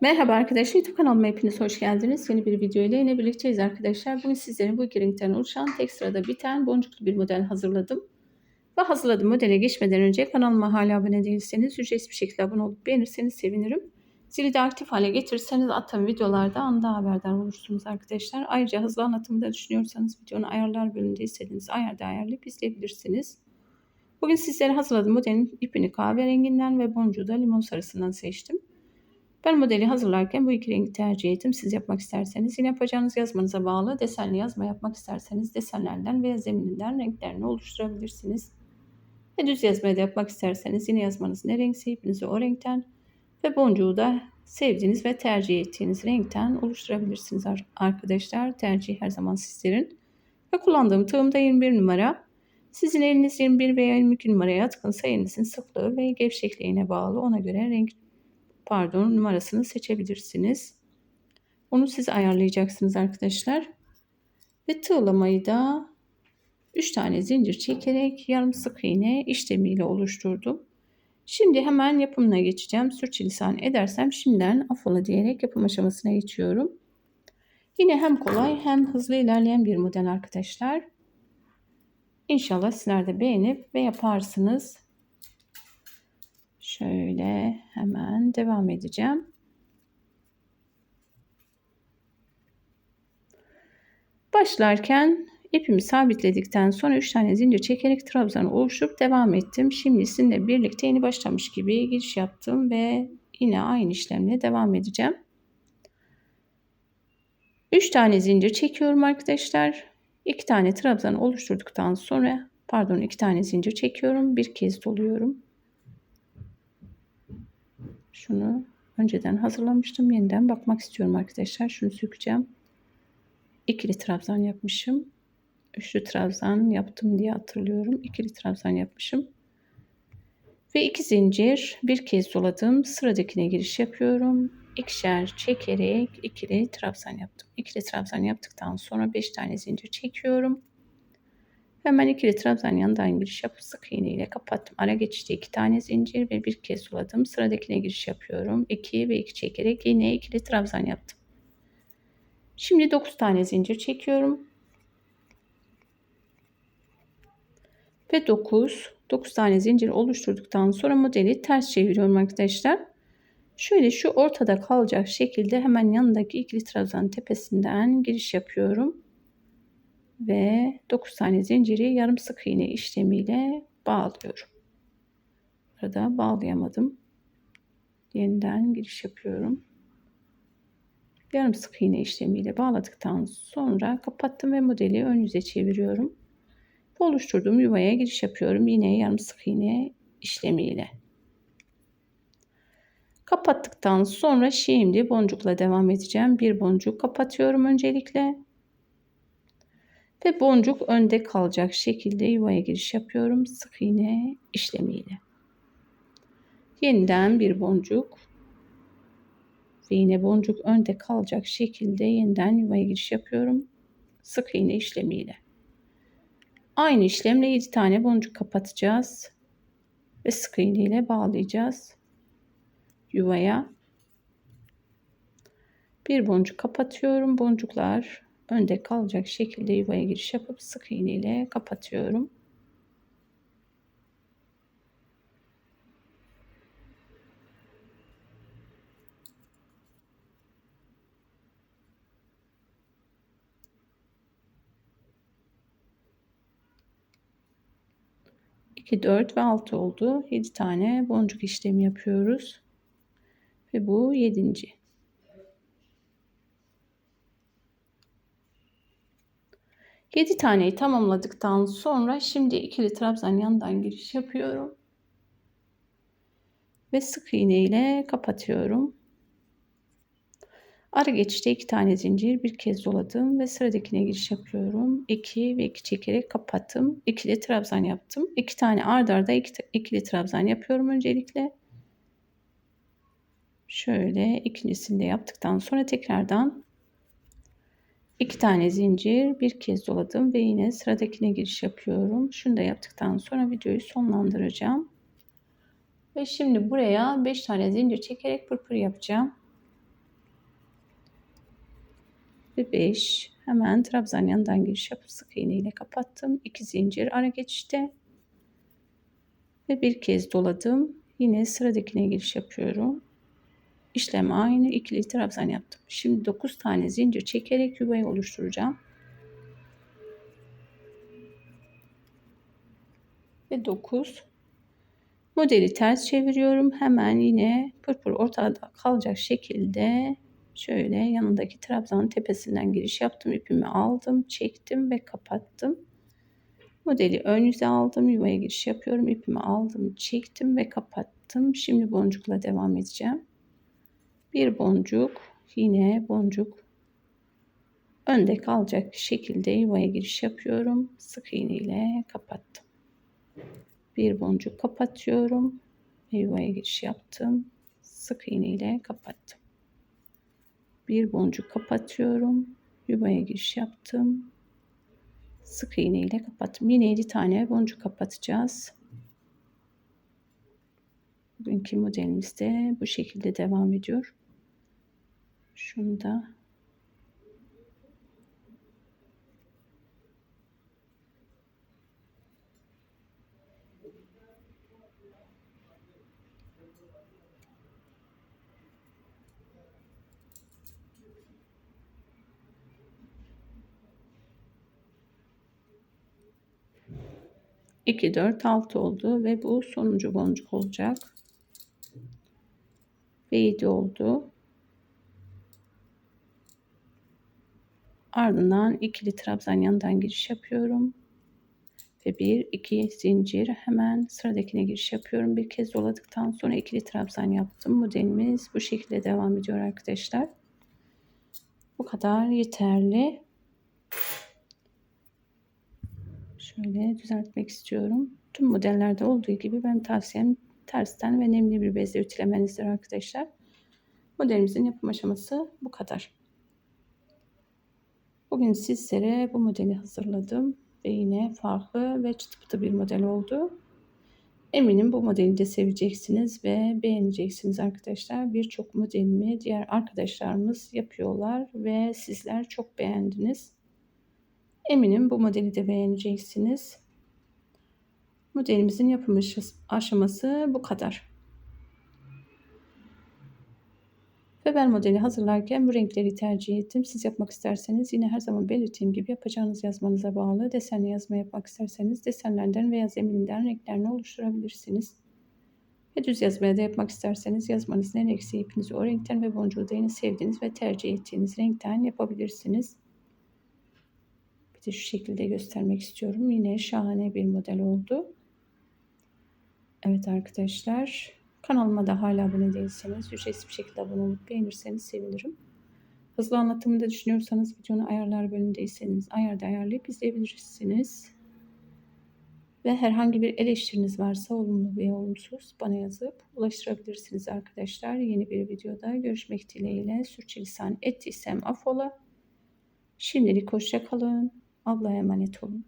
Merhaba arkadaşlar, YouTube kanalıma hepiniz hoş geldiniz. Yeni bir video ile yine birlikteyiz arkadaşlar. Bugün sizlere bu iki renkten oluşan tek sırada biten boncuklu bir model hazırladım. Ve hazırladığım modele geçmeden önce kanalıma hala abone değilseniz ücretsiz bir şekilde abone olup beğenirseniz sevinirim. Zili de aktif hale getirirseniz attığım videolarda anda haberdar olursunuz arkadaşlar. Ayrıca hızlı anlatımı da düşünüyorsanız videonun ayarlar bölümünde istediğiniz ayarda ayarlayıp izleyebilirsiniz. Bugün sizlere hazırladığım modelin ipini kahverenginden ve boncuğu da limon sarısından seçtim. Ben modeli hazırlarken bu iki rengi tercih ettim. Siz yapmak isterseniz yine yapacağınız yazmanıza bağlı desenli yazma yapmak isterseniz desenlerden veya zemininden renklerini oluşturabilirsiniz. Ve düz yazmayı da yapmak isterseniz yine yazmanız ne renkse ipinizi o renkten ve boncuğu da sevdiğiniz ve tercih ettiğiniz renkten oluşturabilirsiniz arkadaşlar. Tercih her zaman sizlerin. Ve kullandığım tığım da 21 numara. Sizin eliniz 21 veya 22 numaraya yatkınsa elinizin sıklığı ve gevşekliğine bağlı ona göre renk pardon numarasını seçebilirsiniz. Onu siz ayarlayacaksınız arkadaşlar. Ve tığlamayı da 3 tane zincir çekerek yarım sık iğne işlemiyle oluşturdum. Şimdi hemen yapımına geçeceğim. Sürçülisan edersem şimdiden affola diyerek yapım aşamasına geçiyorum. Yine hem kolay hem hızlı ilerleyen bir model arkadaşlar. İnşallah sizler de beğenip ve yaparsınız. Şöyle hemen devam edeceğim. Başlarken ipimi sabitledikten sonra 3 tane zincir çekerek trabzan oluşturup devam ettim. Şimdi sizinle birlikte yeni başlamış gibi giriş yaptım ve yine aynı işlemle devam edeceğim. 3 tane zincir çekiyorum arkadaşlar. 2 tane trabzan oluşturduktan sonra pardon 2 tane zincir çekiyorum. Bir kez doluyorum. Şunu önceden hazırlamıştım. Yeniden bakmak istiyorum arkadaşlar. Şunu sökeceğim. İkili trabzan yapmışım. Üçlü trabzan yaptım diye hatırlıyorum. İkili trabzan yapmışım. Ve iki zincir bir kez doladım. Sıradakine giriş yapıyorum. İkişer çekerek ikili trabzan yaptım. İkili trabzan yaptıktan sonra beş tane zincir çekiyorum. Hemen ikili trabzan yanından giriş yapıp sık iğne ile kapattım. Ara geçişte iki tane zincir ve bir kez doladım. Sıradakine giriş yapıyorum. 2 ve 2 çekerek yine ikili trabzan yaptım. Şimdi 9 tane zincir çekiyorum. Ve 9 9 tane zincir oluşturduktan sonra modeli ters çeviriyorum arkadaşlar. Şöyle şu ortada kalacak şekilde hemen yanındaki ikili trabzan tepesinden giriş yapıyorum ve 9 tane zinciri yarım sık iğne işlemiyle bağlıyorum. Burada bağlayamadım. Yeniden giriş yapıyorum. Yarım sık iğne işlemiyle bağladıktan sonra kapattım ve modeli ön yüze çeviriyorum. Bu oluşturduğum yuvaya giriş yapıyorum. Yine yarım sık iğne işlemiyle. Kapattıktan sonra şimdi boncukla devam edeceğim. Bir boncuk kapatıyorum öncelikle. Ve boncuk önde kalacak şekilde yuvaya giriş yapıyorum. Sık iğne işlemiyle. Yeniden bir boncuk ve yine boncuk önde kalacak şekilde yeniden yuvaya giriş yapıyorum. Sık iğne işlemiyle. Aynı işlemle 7 tane boncuk kapatacağız. Ve sık iğne ile bağlayacağız. Yuvaya. Bir boncuk kapatıyorum. Boncuklar önde kalacak şekilde yuvaya giriş yapıp sık iğne ile kapatıyorum. İki, dört ve altı oldu. Yedi tane boncuk işlemi yapıyoruz. Ve bu yedinci. 7 taneyi tamamladıktan sonra şimdi ikili trabzan yandan giriş yapıyorum. Ve sık iğne ile kapatıyorum. Ara geçişte iki tane zincir bir kez doladım ve sıradakine giriş yapıyorum. 2 ve 2 çekerek kapattım. İkili trabzan yaptım. 2 tane ard arda iki, ikili trabzan yapıyorum öncelikle. Şöyle ikincisini de yaptıktan sonra tekrardan 2 tane zincir bir kez doladım ve yine sıradakine giriş yapıyorum. Şunu da yaptıktan sonra videoyu sonlandıracağım. Ve şimdi buraya 5 tane zincir çekerek pırpır yapacağım. Ve 5 hemen trabzan yanından giriş yapıp sık iğne ile kapattım. 2 zincir ara geçişte ve bir kez doladım. Yine sıradakine giriş yapıyorum. İşlem aynı ikili trabzan yaptım. Şimdi 9 tane zincir çekerek yuvayı oluşturacağım. Ve 9 modeli ters çeviriyorum. Hemen yine pırpır ortada kalacak şekilde şöyle yanındaki trabzanın tepesinden giriş yaptım. ipimi aldım, çektim ve kapattım. Modeli ön yüze aldım. Yuvaya giriş yapıyorum. ipimi aldım, çektim ve kapattım. Şimdi boncukla devam edeceğim. Bir boncuk, yine boncuk önde kalacak şekilde yuvaya giriş yapıyorum. Sık iğne ile kapattım. Bir boncuk kapatıyorum. Yuvaya giriş yaptım. Sık iğne ile kapattım. Bir boncuk kapatıyorum. Yuvaya giriş yaptım sık iğne ile kapattım. Yine 7 tane boncuk kapatacağız. Bugünkü modelimiz de bu şekilde devam ediyor. Şunu da 2, 4, 6 oldu ve bu sonuncu boncuk olacak. Ve 7 oldu. Ardından ikili trabzan yanından giriş yapıyorum. Ve bir, iki zincir hemen sıradakine giriş yapıyorum. Bir kez doladıktan sonra ikili trabzan yaptım. Modelimiz bu şekilde devam ediyor arkadaşlar. Bu kadar yeterli. Şöyle düzeltmek istiyorum. Tüm modellerde olduğu gibi ben tavsiyem tersten ve nemli bir bezle ütülemenizdir arkadaşlar. Modelimizin yapım aşaması bu kadar. Bugün sizlere bu modeli hazırladım ve yine farklı ve çıtı pıtı bir model oldu. Eminim bu modeli de seveceksiniz ve beğeneceksiniz arkadaşlar. Birçok modelimi diğer arkadaşlarımız yapıyorlar ve sizler çok beğendiniz. Eminim bu modeli de beğeneceksiniz. Modelimizin yapım aşaması bu kadar. Feber modeli hazırlarken bu renkleri tercih ettim. Siz yapmak isterseniz yine her zaman belirttiğim gibi yapacağınız yazmanıza bağlı. Desenli yazma yapmak isterseniz desenlerden veya zemininden renklerini oluşturabilirsiniz. Ve düz yazmaya da yapmak isterseniz yazmanızın en eksi ipinizi o renkten ve boncuğu da sevdiğiniz ve tercih ettiğiniz renkten yapabilirsiniz. Bir de şu şekilde göstermek istiyorum. Yine şahane bir model oldu. Evet arkadaşlar. Kanalıma da hala abone değilseniz ücretsiz bir şekilde abone olup beğenirseniz sevinirim. Hızlı anlatımı da düşünüyorsanız videonun ayarlar bölümündeyseniz ayarda ayarlayıp izleyebilirsiniz. Ve herhangi bir eleştiriniz varsa olumlu veya olumsuz bana yazıp ulaştırabilirsiniz arkadaşlar. Yeni bir videoda görüşmek dileğiyle. Sürçülisan ettiysem affola. Şimdilik hoşça kalın. Allah'a emanet olun.